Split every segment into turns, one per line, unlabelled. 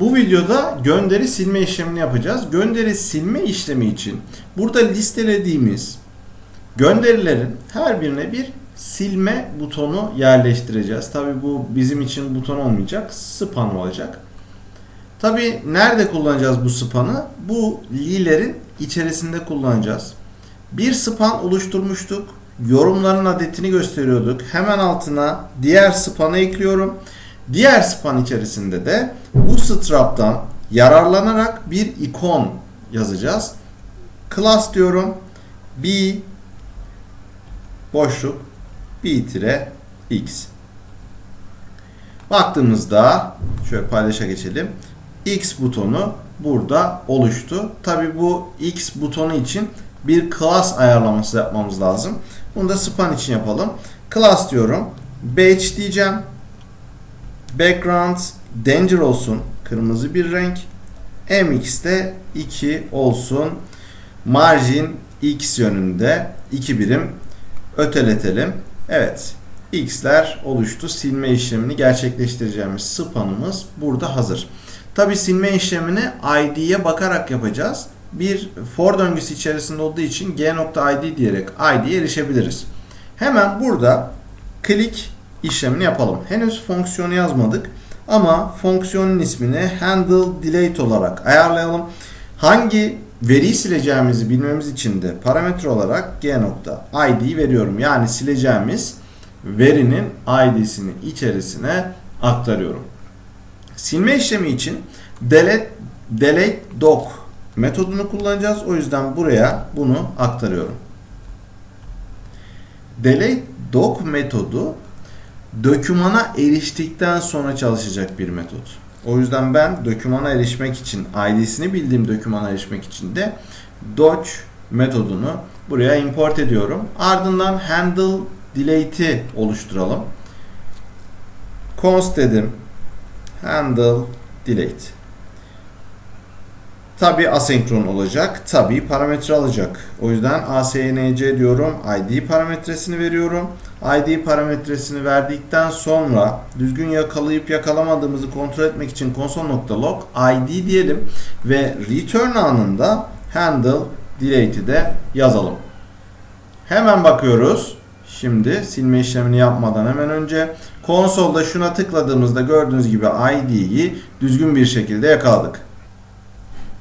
Bu videoda gönderi silme işlemini yapacağız. Gönderi silme işlemi için burada listelediğimiz gönderilerin her birine bir silme butonu yerleştireceğiz. Tabi bu bizim için buton olmayacak, span olacak. Tabi nerede kullanacağız bu span'ı? Bu lilerin içerisinde kullanacağız. Bir span oluşturmuştuk. Yorumların adetini gösteriyorduk. Hemen altına diğer span'ı ekliyorum. Diğer span içerisinde de bu strap'tan yararlanarak bir ikon yazacağız. Class diyorum. B boşluk b tire x. Baktığımızda şöyle paylaşa geçelim. X butonu burada oluştu. Tabi bu X butonu için bir class ayarlaması yapmamız lazım. Bunu da span için yapalım. Class diyorum. Badge diyeceğim. Background danger olsun. Kırmızı bir renk. MX'de 2 olsun. Margin X yönünde 2 birim öteletelim. Evet. X'ler oluştu. Silme işlemini gerçekleştireceğimiz spanımız burada hazır. Tabi silme işlemini ID'ye bakarak yapacağız. Bir for döngüsü içerisinde olduğu için g.id diyerek ID'ye erişebiliriz. Hemen burada click işlemini yapalım. Henüz fonksiyonu yazmadık ama fonksiyonun ismini handle delete olarak ayarlayalım. Hangi veriyi sileceğimizi bilmemiz için de parametre olarak g.id veriyorum. Yani sileceğimiz verinin id'sini içerisine aktarıyorum. Silme işlemi için delete, delete doc metodunu kullanacağız. O yüzden buraya bunu aktarıyorum. Delete doc metodu dökümana eriştikten sonra çalışacak bir metot. O yüzden ben dökümana erişmek için ID'sini bildiğim dökümana erişmek için de doc metodunu buraya import ediyorum. Ardından handle delete'i oluşturalım. const dedim. Handle delete. Tabi asenkron olacak. Tabi parametre alacak. O yüzden async diyorum. id parametresini veriyorum. id parametresini verdikten sonra düzgün yakalayıp yakalamadığımızı kontrol etmek için console.log id diyelim ve return anında handle delete'i de yazalım. Hemen bakıyoruz. Şimdi silme işlemini yapmadan hemen önce konsolda şuna tıkladığımızda gördüğünüz gibi ID'yi düzgün bir şekilde yakaladık.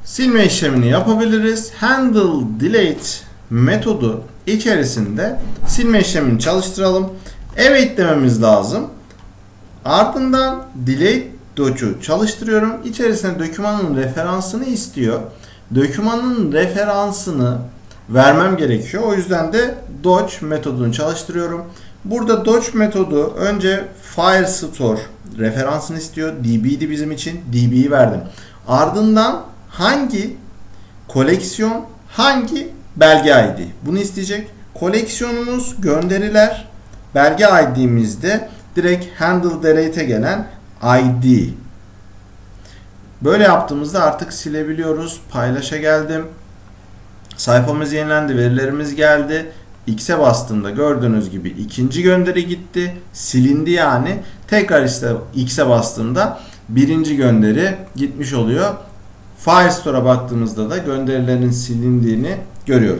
Silme işlemini yapabiliriz. Handle delete metodu içerisinde silme işlemini çalıştıralım. Evet dememiz lazım. Ardından delete doc'u çalıştırıyorum. İçerisine dokümanın referansını istiyor. Dokümanın referansını vermem gerekiyor. O yüzden de doc metodunu çalıştırıyorum. Burada doc metodu önce file store referansını istiyor. db'di bizim için. db'yi verdim. Ardından hangi koleksiyon hangi belge ID bunu isteyecek. Koleksiyonumuz gönderiler belge ID'mizde direkt handle delete'e gelen ID. Böyle yaptığımızda artık silebiliyoruz. Paylaşa geldim. Sayfamız yenilendi, verilerimiz geldi. X'e bastığımda gördüğünüz gibi ikinci gönderi gitti. Silindi yani. Tekrar işte X'e bastığımda birinci gönderi gitmiş oluyor. Firestore'a baktığımızda da gönderilerin silindiğini görüyoruz.